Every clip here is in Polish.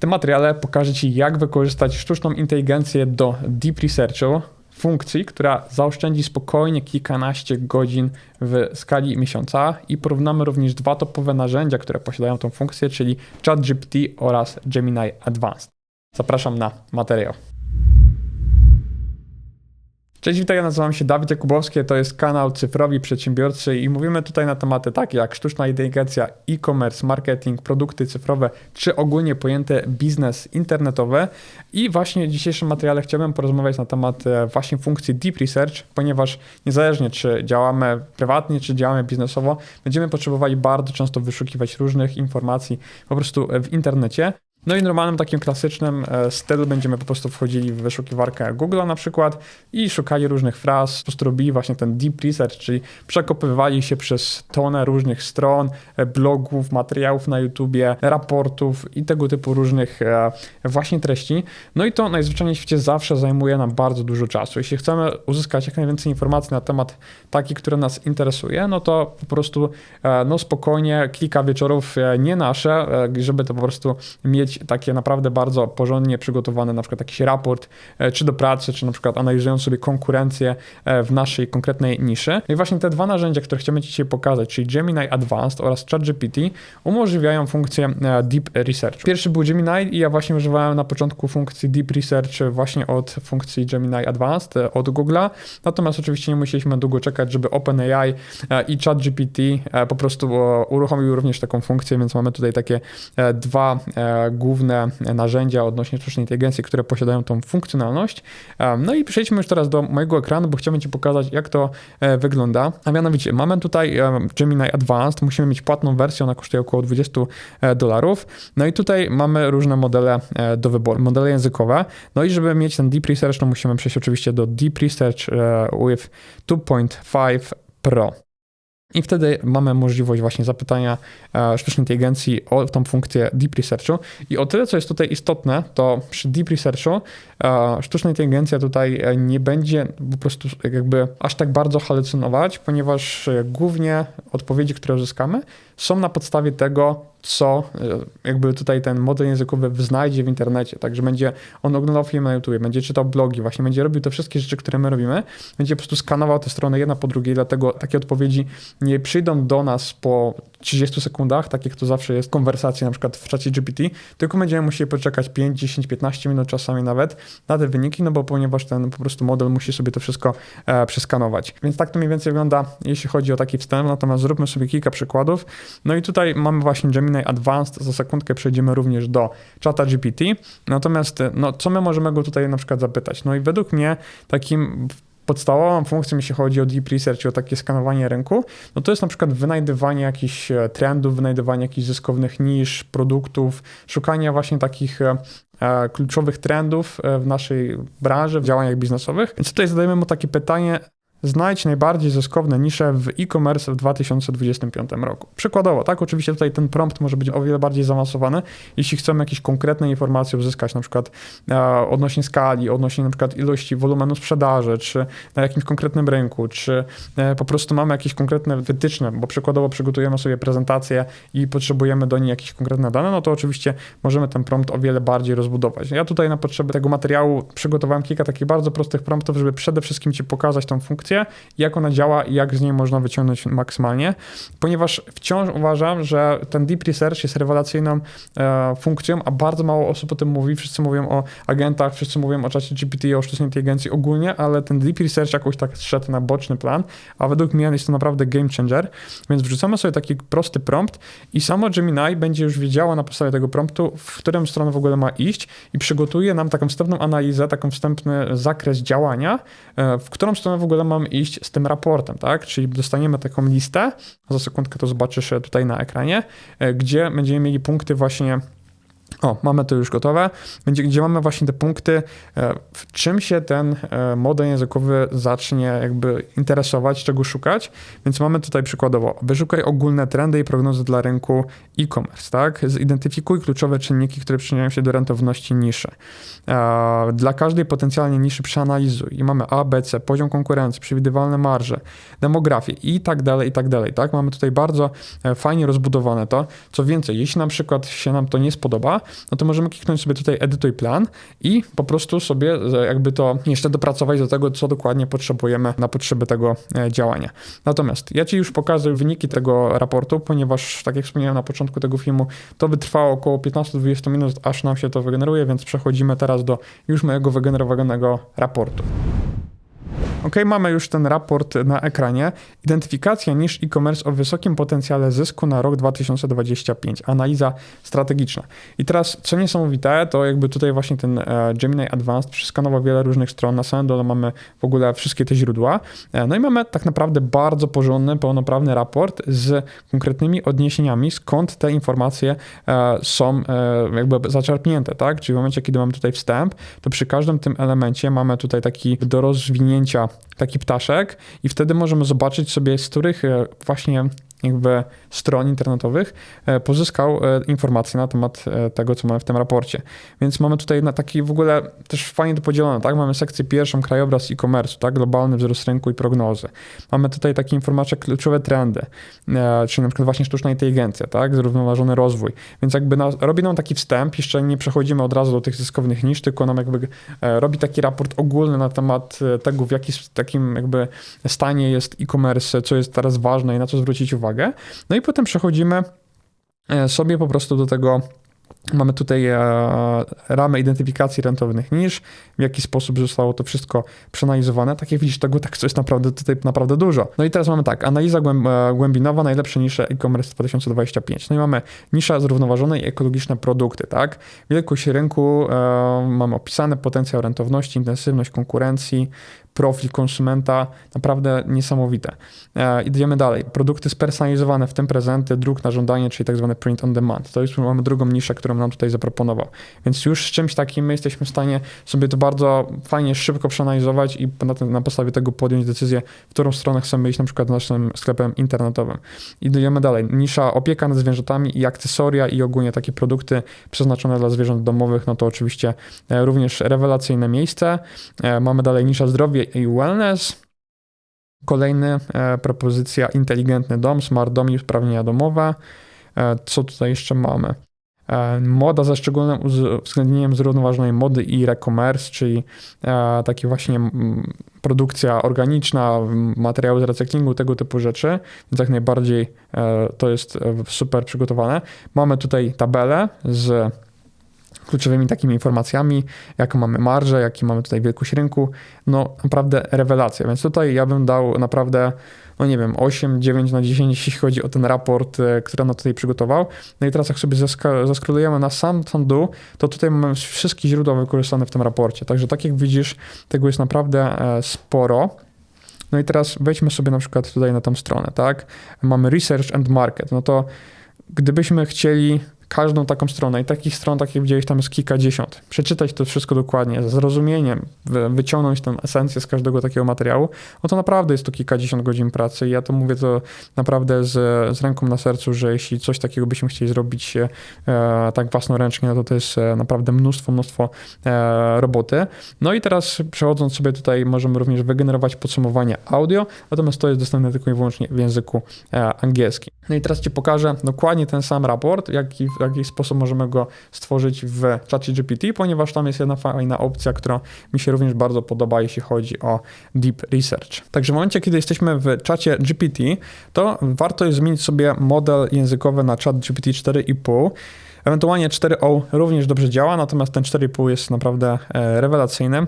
tym materiale pokażę Ci, jak wykorzystać sztuczną inteligencję do deep researchu, funkcji, która zaoszczędzi spokojnie kilkanaście godzin w skali miesiąca i porównamy również dwa topowe narzędzia, które posiadają tą funkcję, czyli ChatGPT oraz Gemini Advanced. Zapraszam na materiał. Cześć, witaj, ja nazywam się Dawid Jakubowski, to jest kanał Cyfrowi Przedsiębiorcy i mówimy tutaj na tematy takie jak sztuczna inteligencja, e-commerce, marketing, produkty cyfrowe, czy ogólnie pojęte biznes internetowy. I właśnie w dzisiejszym materiale chciałbym porozmawiać na temat e, właśnie funkcji Deep Research, ponieważ niezależnie czy działamy prywatnie, czy działamy biznesowo, będziemy potrzebowali bardzo często wyszukiwać różnych informacji po prostu w internecie. No i normalnym takim klasycznym e, stylu będziemy po prostu wchodzili w wyszukiwarkę Google na przykład i szukali różnych fraz, po prostu robili właśnie ten deep research, czyli przekopywali się przez tonę różnych stron, e, blogów, materiałów na YouTubie, raportów i tego typu różnych e, właśnie treści. No i to najzwyczajniej w świecie zawsze zajmuje nam bardzo dużo czasu. Jeśli chcemy uzyskać jak najwięcej informacji na temat taki, który nas interesuje, no to po prostu no spokojnie kilka wieczorów nie nasze, żeby to po prostu mieć mieć takie naprawdę bardzo porządnie przygotowany na przykład jakiś raport, e, czy do pracy, czy na przykład analizując sobie konkurencję e, w naszej konkretnej niszy. I właśnie te dwa narzędzia, które chcemy Ci dzisiaj pokazać, czyli Gemini Advanced oraz ChatGPT, umożliwiają funkcję e, Deep Research. Pierwszy był Gemini i ja właśnie używałem na początku funkcji Deep Research właśnie od funkcji Gemini Advanced od Google'a. Natomiast oczywiście nie musieliśmy długo czekać, żeby OpenAI i ChatGPT po prostu uruchomił również taką funkcję, więc mamy tutaj takie dwa główne narzędzia odnośnie sztucznej inteligencji, które posiadają tą funkcjonalność. No i przejdźmy już teraz do mojego ekranu, bo chciałbym Ci pokazać, jak to e, wygląda. A mianowicie, mamy tutaj Gemini Advanced, musimy mieć płatną wersję, ona kosztuje około 20 e, dolarów. No i tutaj mamy różne modele e, do wyboru, modele językowe. No i żeby mieć ten Deep Research, to musimy przejść oczywiście do Deep Research with 2.5 Pro. I wtedy mamy możliwość właśnie zapytania e, sztucznej inteligencji o tą funkcję deep researchu. I o tyle, co jest tutaj istotne, to przy deep researchu e, sztuczna inteligencja tutaj e, nie będzie po prostu jakby aż tak bardzo halucynować, ponieważ głównie odpowiedzi, które uzyskamy, są na podstawie tego, co e, jakby tutaj ten model językowy znajdzie w internecie. Także będzie on oglądał film na YouTube, będzie czytał blogi, właśnie będzie robił te wszystkie rzeczy, które my robimy, będzie po prostu skanował te strony jedna po drugiej, dlatego takie odpowiedzi nie przyjdą do nas po 30 sekundach, tak jak to zawsze jest konwersacja na przykład w czacie GPT, tylko będziemy musieli poczekać 5, 10, 15 minut czasami nawet na te wyniki, no bo ponieważ ten po prostu model musi sobie to wszystko e, przeskanować. Więc tak to mniej więcej wygląda, jeśli chodzi o taki wstęp, natomiast zróbmy sobie kilka przykładów. No i tutaj mamy właśnie Gemini Advanced, za sekundkę przejdziemy również do czata GPT, natomiast no, co my możemy go tutaj na przykład zapytać? No i według mnie takim podstawową funkcją, jeśli chodzi o deep research, o takie skanowanie rynku, no to jest na przykład wynajdywanie jakichś e, trendów, wynajdywanie jakichś zyskownych nisz, produktów, szukanie właśnie takich e, e, kluczowych trendów w naszej branży, w działaniach biznesowych. Więc tutaj zadajemy mu takie pytanie, Znajdź najbardziej zyskowne nisze w e-commerce w 2025 roku. Przykładowo, tak, oczywiście tutaj ten prompt może być o wiele bardziej zaawansowany, jeśli chcemy jakieś konkretne informacje uzyskać, na przykład e, odnośnie skali, odnośnie na przykład ilości wolumenu sprzedaży, czy na jakimś konkretnym rynku, czy e, po prostu mamy jakieś konkretne wytyczne, bo przykładowo przygotujemy sobie prezentację i potrzebujemy do niej jakieś konkretne dane, no to oczywiście możemy ten prompt o wiele bardziej rozbudować. Ja tutaj na potrzeby tego materiału przygotowałem kilka takich bardzo prostych promptów, żeby przede wszystkim Ci pokazać tą funkcję, funkcję, jak ona działa i jak z niej można wyciągnąć maksymalnie, ponieważ wciąż uważam, że ten deep research jest rewelacyjną e, funkcją, a bardzo mało osób o tym mówi. Wszyscy mówią o agentach, wszyscy mówią o czasie GPT, o sztucznej inteligencji ogólnie, ale ten deep research jakoś tak zszedł na boczny plan, a według mnie jest to naprawdę game changer, więc wrzucamy sobie taki prosty prompt i samo Gemini będzie już wiedziało na podstawie tego promptu, w którą stronę w ogóle ma iść i przygotuje nam taką wstępną analizę, taką wstępny zakres działania, e, w którą stronę w ogóle ma iść z tym raportem, tak? Czyli dostaniemy taką listę, za sekundkę to zobaczysz tutaj na ekranie, e, gdzie będziemy mieli punkty właśnie o, mamy to już gotowe, będzie, gdzie mamy właśnie te punkty, e, w czym się ten e, model językowy zacznie jakby interesować, czego szukać. Więc mamy tutaj przykładowo, wyszukaj ogólne trendy i prognozy dla rynku e-commerce, tak? Zidentyfikuj kluczowe czynniki, które przyczyniają się do rentowności niszy. E, dla każdej potencjalnie niszy przeanalizuj i mamy A, B, C, poziom konkurencji, przewidywalne marże, demografię i tak dalej, i tak dalej, tak? Mamy tutaj bardzo fajnie rozbudowane to. Co więcej, jeśli na przykład się nam to nie spodoba, no to możemy kliknąć sobie tutaj edytuj plan i po prostu sobie jakby to jeszcze dopracować do tego, co dokładnie potrzebujemy na potrzeby tego e, działania. Natomiast ja Ci już pokazuję wyniki tego raportu, ponieważ tak jak wspomniałem na początku tego filmu, to wytrwało około 15-20 minut, aż nam się to wygeneruje, więc przechodzimy teraz do już mojego wygenerowanego raportu. Ok, mamy już ten raport na ekranie. Identyfikacja niż e-commerce o wysokim potencjale zysku na rok 2025. Analiza strategiczna. I teraz, co niesamowite, to jakby tutaj właśnie ten e, Gemini Advanced przeskanował wiele różnych stron. Na samym dole mamy w ogóle wszystkie te źródła. E, no i mamy tak naprawdę bardzo porządny, pełnoprawny raport z konkretnymi odniesieniami, skąd te informacje e, są jakby zaczerpnięte, tak? Czyli w momencie, kiedy mamy tutaj wstęp, to przy każdym tym elemencie mamy tutaj taki do rozwinięcia taki ptaszek i wtedy możemy zobaczyć sobie, z których e, właśnie jakby stron internetowych e, pozyskał e, informacje na temat tego, co mamy w tym raporcie. Więc mamy tutaj na taki w ogóle też fajnie to podzielone, tak? Mamy sekcję pierwszą, krajobraz e-commerce, tak? Globalny wzrost rynku i prognozy. Mamy tutaj takie informacje, kluczowe trendy, czyli na przykład właśnie sztuczna inteligencja, tak? Zrównoważony rozwój. Więc jakby na, robi nam taki wstęp, jeszcze nie przechodzimy od razu do tych zyskownych nisz, tylko nam jakby robi taki raport ogólny na temat tego, w jaki takim jakby stanie jest e-commerce, co jest teraz ważne i na co zwrócić uwagę. No i potem przechodzimy e, sobie po prostu do tego Mamy tutaj e, ramę identyfikacji rentownych niż, w jaki sposób zostało to wszystko przeanalizowane. Tak jak widzisz, tego tekstu jest naprawdę tutaj naprawdę dużo. No i teraz mamy tak, analiza e, głębinowa, najlepsze nisze e-commerce 2025. No i mamy nisza zrównoważone i ekologiczne produkty, tak? Wielkość rynku, e, mamy opisane potencjał rentowności, intensywność konkurencji, profil konsumenta naprawdę niesamowite. E, idziemy dalej. Produkty spersonalizowane, w tym prezenty, druk na żądanie, czyli tak zwany print on demand. To już mamy drugą niszę, którą nam tutaj zaproponował. Więc już z czymś takim my jesteśmy w stanie sobie to bardzo fajnie, szybko przeanalizować i na, ten, na podstawie tego podjąć decyzję, w którą stronę chcemy iść na przykład naszym sklepem internetowym. Idziemy dalej. Nisza opieka nad zwierzętami i akcesoria i ogólnie takie produkty przeznaczone dla zwierząt domowych, no to oczywiście e, również rewelacyjne miejsce. E, mamy dalej nisza zdrowie i wellness. Kolejny e, propozycja inteligentny dom, smart dom i usprawnienia domowe. E, co tutaj jeszcze mamy? E, moda ze szczególnym uwzględnieniem zrównoważonej mody i e-commerce, czyli e, takie właśnie produkcja organiczna, materiały z recyklingu, tego typu rzeczy, więc jak najbardziej e, to jest super przygotowane. Mamy tutaj tabelę z kluczowymi takimi informacjami, jaką mamy marżę, jaki mamy tutaj wielkość rynku, no naprawdę rewelacja, więc tutaj ja bym dał naprawdę no nie wiem, 8, 9 na 10, jeśli chodzi o ten raport, e, który on tutaj przygotował. No i teraz jak sobie zaskrolujemy na sam ten dół, to tutaj mamy wszystkie źródła wykorzystane w tym raporcie. Także tak jak widzisz, tego jest naprawdę e, sporo. No i teraz wejdźmy sobie na przykład tutaj na tą stronę, tak? Mamy Research and Market. No to gdybyśmy chcieli każdą taką stronę i takich stron, tak jak widziałeś, tam jest kilkadziesiąt. Przeczytać to wszystko dokładnie, z zrozumieniem, wyciągnąć tę esencję z każdego takiego materiału, no to naprawdę jest to kilkadziesiąt godzin pracy i ja to mówię to naprawdę z, z ręką na sercu, że jeśli coś takiego byśmy chcieli zrobić e, tak własnoręcznie, no to to jest e, naprawdę mnóstwo, mnóstwo e, roboty. No i teraz przechodząc sobie tutaj możemy również wygenerować podsumowanie audio, natomiast to jest dostępne tylko i wyłącznie w języku e, angielskim. No i teraz Ci pokażę dokładnie ten sam raport, jaki w jaki sposób możemy go stworzyć w czacie GPT, ponieważ tam jest jedna fajna opcja, która mi się również bardzo podoba, jeśli chodzi o Deep Research. Także w momencie, kiedy jesteśmy w czacie GPT, to warto jest zmienić sobie model językowy na chat GPT 4,5. Ewentualnie 4o również dobrze działa, natomiast ten 4,5 jest naprawdę e, rewelacyjny.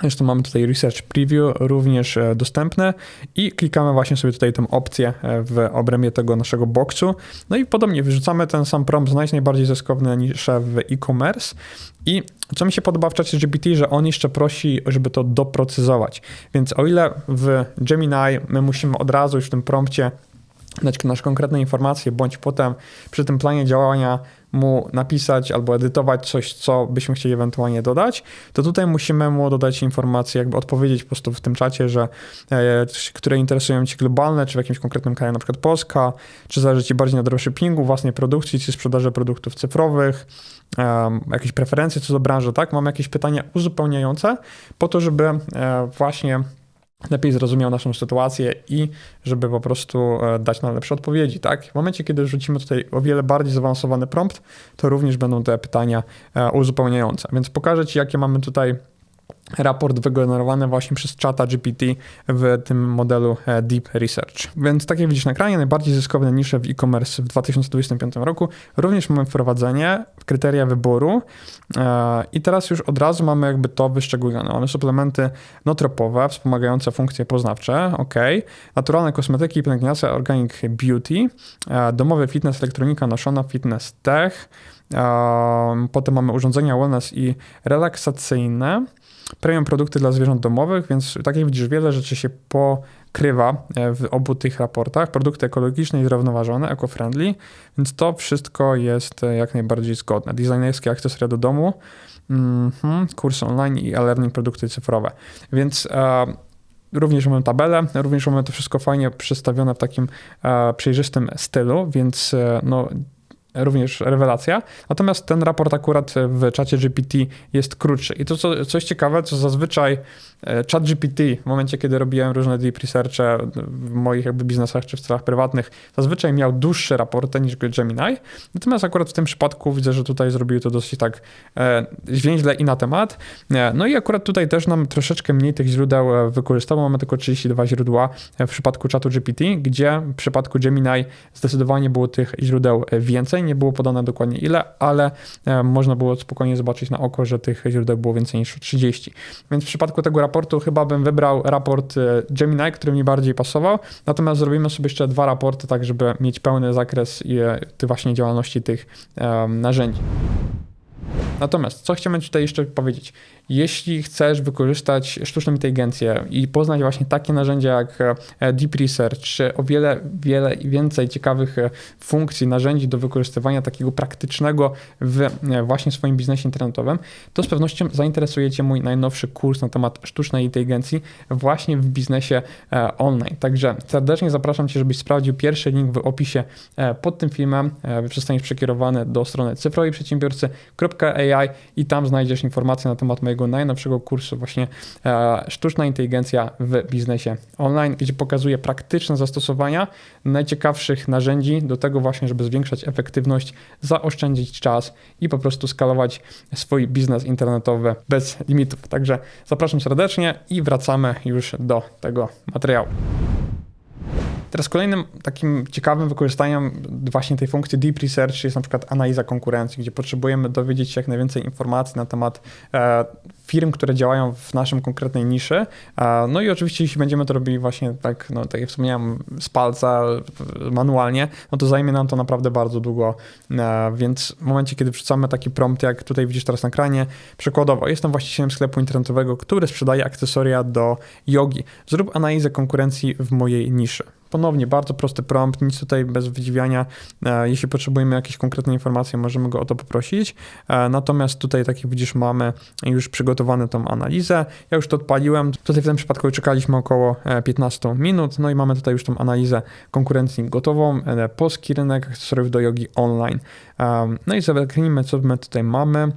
Zresztą mamy tutaj Research Preview również e, dostępne i klikamy właśnie sobie tutaj tę opcję e, w obrębie tego naszego boksu. No i podobnie wyrzucamy ten sam prompt, znajdź najbardziej zyskowne nisze w e-commerce i co mi się podoba w czacie GPT, że on jeszcze prosi, żeby to doprecyzować. Więc o ile w Gemini my musimy od razu już w tym prompcie dać nasze konkretne informacje, bądź potem przy tym planie działania mu napisać albo edytować coś, co byśmy chcieli ewentualnie dodać, to tutaj musimy mu dodać informacje, jakby odpowiedzieć po prostu w tym czacie, że e, które interesują Cię globalne, czy w jakimś konkretnym kraju, na przykład Polska, czy zależy Ci bardziej na dropshippingu, własnej produkcji, czy sprzedaży produktów cyfrowych, um, jakieś preferencje co do branży, tak? Mamy jakieś pytania uzupełniające po to, żeby e, właśnie lepiej zrozumiał naszą sytuację i żeby po prostu e, dać nam lepsze odpowiedzi, tak? W momencie, kiedy rzucimy tutaj o wiele bardziej zaawansowany prompt, to również będą te pytania e, uzupełniające. Więc pokażę Ci, jakie mamy tutaj raport wygenerowany właśnie przez czata GPT w tym modelu e, Deep Research. Więc tak jak widzisz na ekranie, najbardziej zyskowne nisze w e-commerce w 2025 roku. Również mamy wprowadzenie kryteria wyboru e, i teraz już od razu mamy jakby to wyszczególnione. Mamy suplementy notropowe, wspomagające funkcje poznawcze, ok, naturalne kosmetyki, pielęgnacja, organic beauty, e, domowy fitness, elektronika noszona, fitness tech, Potem mamy urządzenia wellness i relaksacyjne, premium produkty dla zwierząt domowych, więc tak jak widzisz, wiele rzeczy się pokrywa e, w obu tych raportach. Produkty ekologiczne i zrównoważone, eco-friendly, więc to wszystko jest e, jak najbardziej zgodne. Designerskie akcesoria do domu, mm -hmm, kursy online i e-learning, produkty cyfrowe. Więc e, Również mamy tabelę, również mamy to wszystko fajnie przedstawione w takim e, przejrzystym stylu, więc e, no, również rewelacja. Natomiast ten raport akurat w czacie GPT jest krótszy. I to co, coś ciekawe, co zazwyczaj e, chat GPT w momencie, kiedy robiłem różne deep researche w moich jakby biznesach czy w celach prywatnych, zazwyczaj miał dłuższe raporty niż Gemini. Natomiast akurat w tym przypadku widzę, że tutaj zrobił to dosyć tak e, zwięźle i na temat. E, no i akurat tutaj też nam troszeczkę mniej tych źródeł e, wykorzystało. Mamy tylko 32 źródła w przypadku czatu GPT, gdzie w przypadku Gemini zdecydowanie było tych źródeł więcej nie było podane dokładnie ile, ale e, można było spokojnie zobaczyć na oko, że tych źródeł było więcej niż 30. Więc w przypadku tego raportu chyba bym wybrał raport e, Gemini, który mi bardziej pasował, natomiast zrobimy sobie jeszcze dwa raporty, tak żeby mieć pełny zakres i e, właśnie działalności tych narzędzi. Natomiast co chcemy tutaj jeszcze powiedzieć? Jeśli chcesz wykorzystać sztuczną inteligencję i poznać właśnie takie narzędzia jak e, Deep Research, czy o wiele, wiele więcej ciekawych e, funkcji, narzędzi do wykorzystywania takiego praktycznego w e, właśnie swoim biznesie internetowym, to z pewnością zainteresuje Cię mój najnowszy kurs na temat sztucznej inteligencji właśnie w biznesie online. Także serdecznie zapraszam Cię, żebyś sprawdził pierwszy link w opisie pod tym filmem. Zostaniesz przekierowany do strony cyfrowej i tam znajdziesz informacje na temat mojego mojego najnowszego kursu właśnie e, sztuczna inteligencja w biznesie online, gdzie pokazuję praktyczne zastosowania najciekawszych narzędzi do tego właśnie, żeby zwiększać efektywność, zaoszczędzić czas i po prostu skalować swój biznes internetowy bez limitów. Także zapraszam serdecznie i wracamy już do tego materiału. Teraz kolejnym takim ciekawym wykorzystaniem właśnie tej funkcji Deep Research jest na przykład analiza konkurencji, gdzie potrzebujemy dowiedzieć się jak najwięcej informacji na temat e, firm, które działają w naszym konkretnej niszy. E, no i oczywiście jeśli będziemy to robili właśnie tak, no tak jak wspomniałem, z palca, manualnie, no to zajmie nam to naprawdę bardzo długo, e, więc w momencie, kiedy wrzucamy taki prompt, jak tutaj widzisz teraz na ekranie, przykładowo, jestem właścicielem sklepu internetowego, który sprzedaje akcesoria do jogi. Zrób analizę konkurencji w mojej niszy. Ponownie bardzo prosty prompt, nic tutaj bez wydziwiania. E, jeśli potrzebujemy jakieś konkretne informacje, możemy go o to poprosić. E, natomiast tutaj, tak jak widzisz, mamy już przygotowaną tą analizę. Ja już to odpaliłem. Tutaj w tym przypadku czekaliśmy około 15 e, minut. No i mamy tutaj już tą analizę konkurencji gotową. Polski rynek akcesoriów do jogi online. No i zerknijmy, co my tutaj mamy.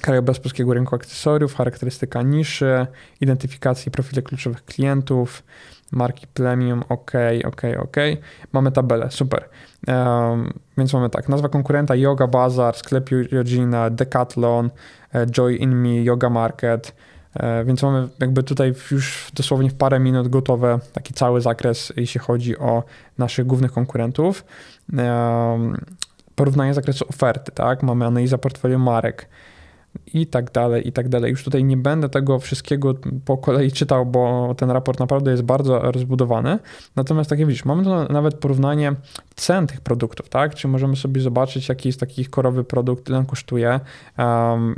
Krajobraz polskiego rynku akcesoriów, charakterystyka niszy, identyfikacji profile kluczowych klientów, marki premium, ok, ok, ok. Mamy tabelę, super. Um, więc mamy tak, nazwa konkurenta Yoga Bazar, sklep Jogina, Decathlon, e, Joy In Me, Yoga Market, e, więc mamy jakby tutaj już dosłownie w parę minut gotowe taki cały zakres, jeśli chodzi o naszych głównych konkurentów. Porównanie zakresu oferty, tak? Mamy analiza portfolio marek, i tak dalej, i tak dalej. Już tutaj nie będę tego wszystkiego po kolei czytał, bo ten raport naprawdę jest bardzo rozbudowany. Natomiast tak jak widzisz, mamy tu nawet porównanie cen tych produktów, tak? Czy możemy sobie zobaczyć, jaki jest taki korowy produkt, ile on kosztuje,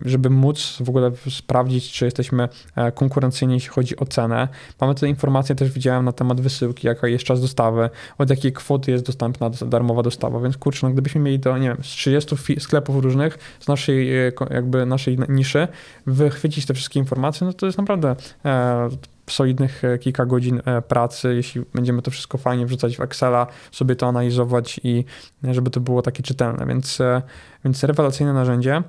żeby móc w ogóle sprawdzić, czy jesteśmy e, konkurencyjni, jeśli chodzi o cenę. Mamy tutaj informacje, też widziałem na temat wysyłki, jaka jest czas dostawy, od jakiej kwoty jest dostępna darmowa dostawa, więc kurczę, no gdybyśmy mieli to, nie wiem, z 30 sklepów różnych, z naszej, e, jakby naszej niszy, wychwycić te wszystkie informacje, no to jest naprawdę e, solidnych e, kilka godzin e, pracy, jeśli będziemy to wszystko fajnie wrzucać w Excela, sobie to analizować i żeby to było takie czytelne, więc, więc rewelacyjne narzędzie.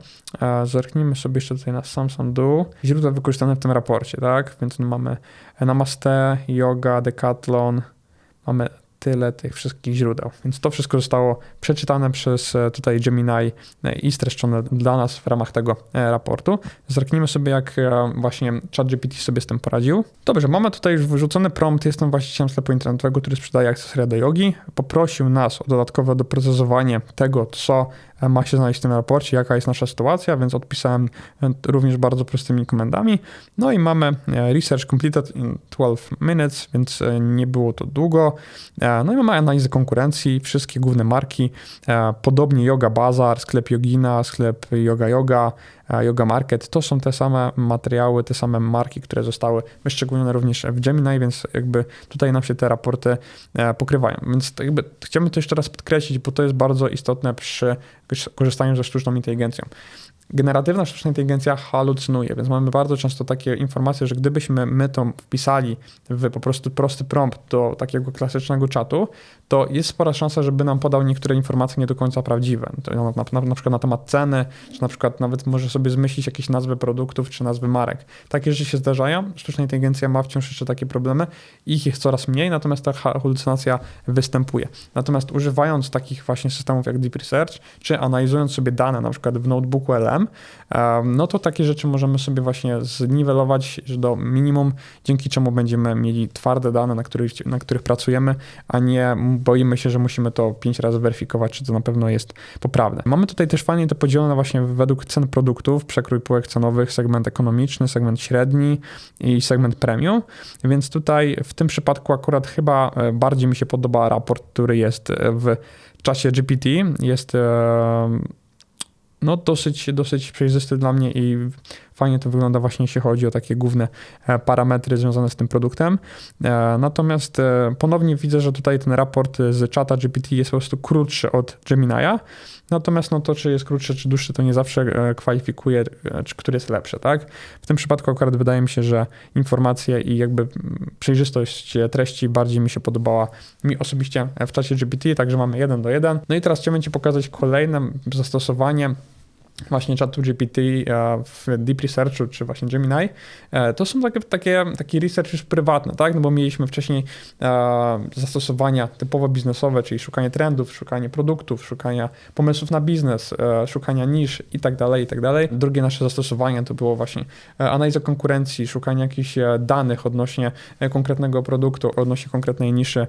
Zerknijmy sobie jeszcze tutaj na Samsung Do. Źródła wykorzystane w tym raporcie, tak? Więc mamy Namaste, Yoga, Decathlon, mamy tyle tych wszystkich źródeł. Więc to wszystko zostało przeczytane przez e, tutaj Gemini e, i streszczone dla nas w ramach tego e, raportu. Zerknijmy sobie, jak właśnie ChatGPT sobie z tym poradził. Dobrze, mamy tutaj już wyrzucony prompt. Jestem właścicielem sklepu internetowego, który sprzedaje akcesoria do jogi. Poprosił nas o dodatkowe doprecyzowanie tego, co ma się znaleźć w tym raporcie, jaka jest nasza sytuacja, więc odpisałem również bardzo prostymi komendami. No i mamy e, research completed in 12 minutes, więc e, nie było to długo. E, no i mamy analizę konkurencji, wszystkie główne marki, podobnie Yoga Bazar, sklep Yogina, sklep Yoga Yoga, Yoga Market, to są te same materiały, te same marki, które zostały wyszczególnione również w Gemini, więc jakby tutaj nam się te raporty pokrywają. Więc jakby chciałbym to jeszcze raz podkreślić, bo to jest bardzo istotne przy korzystaniu ze sztuczną inteligencją generatywna sztuczna inteligencja halucynuje, więc mamy bardzo często takie informacje, że gdybyśmy my to wpisali w po prostu prosty prompt do takiego klasycznego czatu, to jest spora szansa, żeby nam podał niektóre informacje nie do końca prawdziwe. Na, na, na przykład na temat ceny, czy na przykład nawet może sobie zmyślić jakieś nazwy produktów, czy nazwy marek. Takie rzeczy się zdarzają. Sztuczna inteligencja ma wciąż jeszcze takie problemy. Ich jest coraz mniej, natomiast ta halucynacja występuje. Natomiast używając takich właśnie systemów jak Deep Research, czy analizując sobie dane na przykład w notebooku LM, no to takie rzeczy możemy sobie właśnie zniwelować do minimum, dzięki czemu będziemy mieli twarde dane, na których, na których pracujemy, a nie boimy się, że musimy to pięć razy weryfikować, czy to na pewno jest poprawne. Mamy tutaj też fajnie to podzielone właśnie według cen produktów, przekrój półek cenowych, segment ekonomiczny, segment średni i segment premium, więc tutaj w tym przypadku akurat chyba e, bardziej mi się podoba raport, który jest e, w czasie GPT. Jest no dosyć, dosyć przejrzysty dla mnie i fajnie to wygląda właśnie jeśli chodzi o takie główne e, parametry związane z tym produktem. E, natomiast e, ponownie widzę, że tutaj ten raport z czata GPT jest po prostu krótszy od Gemini'a, natomiast no to czy jest krótszy czy dłuższy to nie zawsze kwalifikuje, czy który jest lepszy, tak? W tym przypadku akurat wydaje mi się, że informacje i jakby przejrzystość treści bardziej mi się podobała mi osobiście w czacie GPT, także mamy jeden do jeden. No i teraz chciałbym Ci pokazać kolejne zastosowanie właśnie czatu GPT e, w Deep Researchu czy właśnie Gemini, e, to są takie, takie, taki research już prywatny, tak? No bo mieliśmy wcześniej e, zastosowania typowo biznesowe, czyli szukanie trendów, szukanie produktów, szukania pomysłów na biznes, szukania nisz i tak dalej, i tak dalej. Drugie nasze zastosowanie to było właśnie analiza konkurencji, szukanie jakichś danych odnośnie konkretnego produktu, odnośnie konkretnej niszy,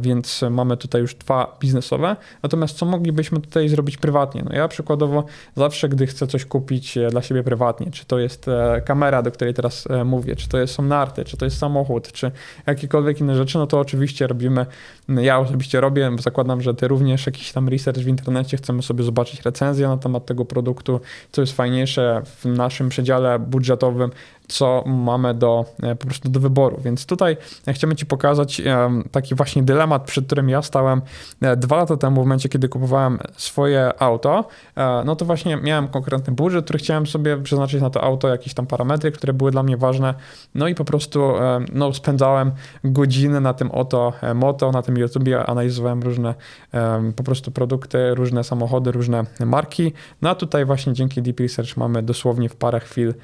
więc mamy tutaj już dwa biznesowe. Natomiast co moglibyśmy tutaj zrobić prywatnie? No ja przykładowo zawsze, gdy chcę coś kupić e, dla siebie prywatnie, czy to jest e, kamera, do której teraz e, mówię, czy to jest, są narty, czy to jest samochód, czy jakiekolwiek inne rzeczy, no to oczywiście robimy, ja osobiście robię, zakładam, że ty również jakiś tam research w internecie, chcemy sobie zobaczyć recenzję na temat tego produktu, co jest fajniejsze w naszym przedziale budżetowym, co mamy do, e, po prostu do wyboru. Więc tutaj chcemy Ci pokazać taki właśnie dylemat, przed którym ja stałem e, dwa lata temu, w momencie, kiedy kupowałem swoje auto. E, no to właśnie miałem konkretny budżet, który chciałem sobie przeznaczyć na to auto, jakieś tam parametry, które były dla mnie ważne. No i po prostu no, spędzałem godziny na tym oto moto, na tym YouTubie, analizowałem różne po prostu produkty, różne samochody, różne marki. No a tutaj właśnie dzięki Deep Research mamy dosłownie w parę chwil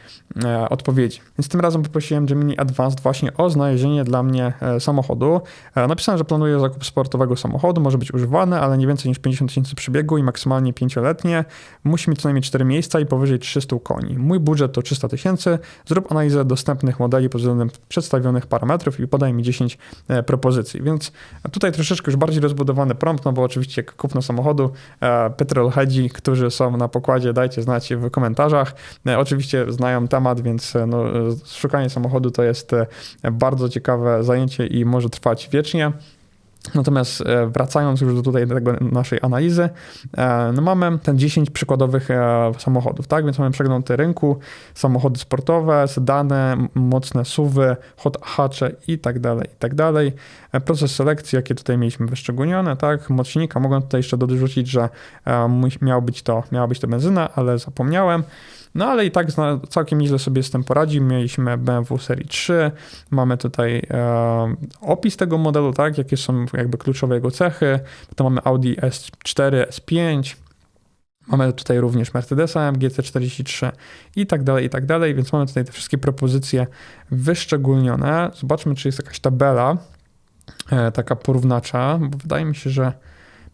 odpowiedzi. Więc tym razem poprosiłem Gemini Advanced właśnie o znalezienie dla mnie e, samochodu. E, napisałem, że planuję zakup sportowego samochodu, może być używany, ale nie więcej niż 50 tysięcy przebiegu i maksymalnie 5-letnie. Musi mieć co najmniej 4 miejsca i powyżej 300 koni. Mój budżet to 300 tysięcy. Zrób analizę dostępnych modeli pod względem przedstawionych parametrów i podaj mi 10 e, propozycji. Więc tutaj troszeczkę już bardziej rozbudowany prompt, no bo oczywiście jak kupno samochodu, petrolheadzi, którzy są na pokładzie, dajcie znać w komentarzach. Oczywiście znają temat, więc no, szukanie samochodu to jest e, bardzo ciekawe zajęcie i może trwać wiecznie. Natomiast e, wracając już do tutaj tego naszej analizy, e, no mamy ten 10 przykładowych samochodów, tak? Więc mamy przegląd rynku, samochody sportowe, sedany, mocne suwy, hot hatche i tak dalej, i tak dalej. Proces selekcji, jakie tutaj mieliśmy wyszczególnione, tak? Mocnika, mogę tutaj jeszcze dorzucić, że miał być to, miała być to benzyna, ale zapomniałem. No ale i tak całkiem nieźle sobie z tym poradzi. Mieliśmy BMW serii 3, mamy tutaj e, opis tego modelu, tak, jakie są jakby kluczowe jego cechy. Potem mamy Audi S4, S5, Mamy tutaj również Mercedesa AMG C43 i tak dalej, i tak dalej, więc mamy tutaj te wszystkie propozycje wyszczególnione. Zobaczmy, czy jest jakaś tabela e, taka porównacza, bo wydaje mi się, że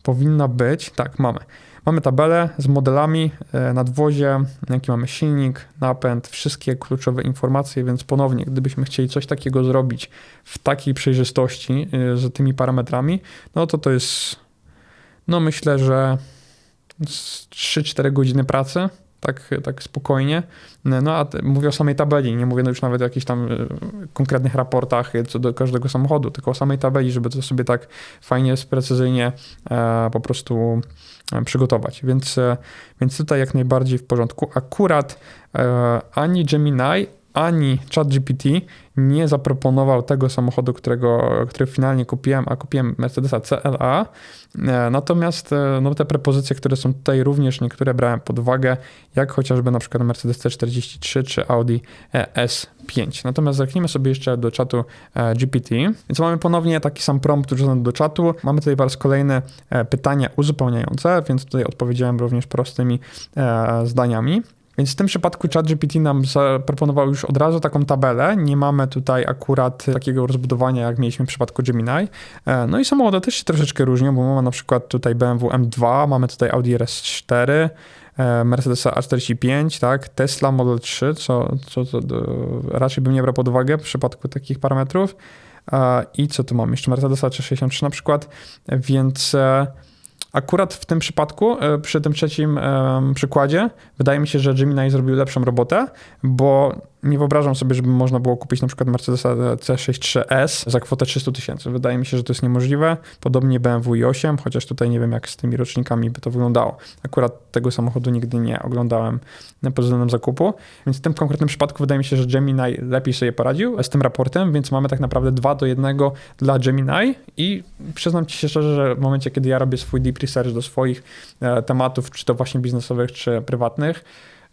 powinna być. Tak, mamy. Mamy tabelę z modelami, e, nadwozie, jaki mamy silnik, napęd, wszystkie kluczowe informacje, więc ponownie, gdybyśmy chcieli coś takiego zrobić w takiej przejrzystości e, z tymi parametrami, no to to jest, no myślę, że z 3-4 godziny pracy, tak, tak spokojnie. No a mówię o samej tabeli, nie mówię już nawet o jakichś tam e, konkretnych raportach co do każdego samochodu, tylko o samej tabeli, żeby to sobie tak fajnie, precyzyjnie e, po prostu e, przygotować. Więc, e, więc tutaj jak najbardziej w porządku. Akurat e, ani Gemini, ani ChatGPT nie zaproponował tego samochodu, którego, który finalnie kupiłem, a kupiłem Mercedesa CLA. E, Natomiast e, no, te propozycje, które są tutaj również niektóre brałem pod uwagę, jak chociażby na przykład Mercedes C43 czy Audi e, S5. Natomiast zerknijmy sobie jeszcze do czatu GPT. Więc mamy ponownie taki sam prompt wrzucony do czatu. Mamy tutaj po raz kolejny pytania uzupełniające, więc tutaj odpowiedziałem również prostymi zdaniami. Więc w tym przypadku ChatGPT nam zaproponował już od razu taką tabelę. Nie mamy tutaj akurat takiego rozbudowania, jak mieliśmy w przypadku Gemini. E, No i samochody też się troszeczkę różnią, bo mamy na przykład tutaj BMW M2, mamy tutaj Audi RS4, e, Mercedesa A45, tak, Tesla Model 3, co, co, co e, raczej bym nie brał pod uwagę w przypadku takich parametrów. I co tu mamy? Jeszcze Mercedesa 363 na przykład, więc Akurat w tym przypadku, e, przy tym trzecim przykładzie, wydaje mi się, że Gemini zrobił lepszą robotę, bo nie wyobrażam sobie, żeby można było kupić na przykład Mercedesa C63S za kwotę 300 tysięcy. Wydaje mi się, że to jest niemożliwe. Podobnie BMW i8, chociaż tutaj nie wiem, jak z tymi rocznikami by to wyglądało. Akurat tego samochodu nigdy nie oglądałem pod względem zakupu, więc w tym konkretnym przypadku wydaje mi się, że Gemini lepiej sobie poradził z tym raportem, więc mamy tak naprawdę 2 do 1 dla Gemini i przyznam ci się szczerze, że w momencie, kiedy ja robię swój deep research do swoich e, tematów, czy to właśnie biznesowych, czy prywatnych,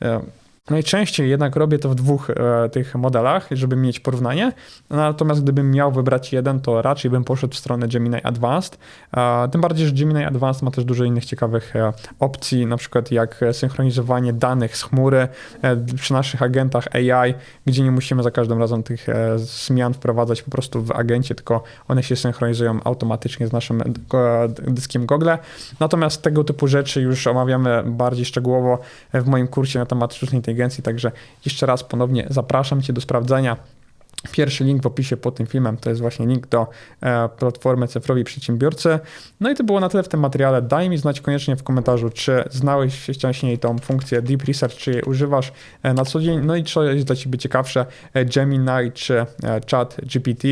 e, Najczęściej jednak robię to w dwóch e, tych modelach, żeby mieć porównanie. Natomiast gdybym miał wybrać jeden, to raczej bym poszedł w stronę Gemini Advanced. E, tym bardziej, że Gemini Advanced ma też dużo innych ciekawych e, opcji, na przykład jak synchronizowanie danych z chmury e, przy naszych agentach AI, gdzie nie musimy za każdym razem tych e, zmian wprowadzać po prostu w agencie, tylko one się synchronizują automatycznie z naszym dyskiem Google. Natomiast tego typu rzeczy już omawiamy bardziej szczegółowo w moim kursie na temat sztucznej inteligencji, także jeszcze raz ponownie zapraszam Cię do sprawdzenia. Pierwszy link w opisie pod tym filmem to jest właśnie link do e, platformy Cyfrowi Przedsiębiorcy. No i to było na tyle w tym materiale. Daj mi znać koniecznie w komentarzu, czy znałeś wcześniej tą funkcję Deep Research, czy jej używasz e, na co dzień. No i co jest dla Ciebie ciekawsze, e, Gemini czy Chat GPT.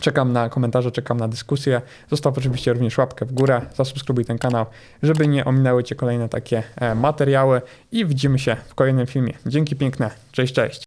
Czekam na komentarze, czekam na dyskusję. Zostaw oczywiście również łapkę w górę, zasubskrybuj ten kanał, żeby nie ominęły Cię kolejne takie e, materiały i widzimy się w kolejnym filmie. Dzięki piękne, cześć, cześć.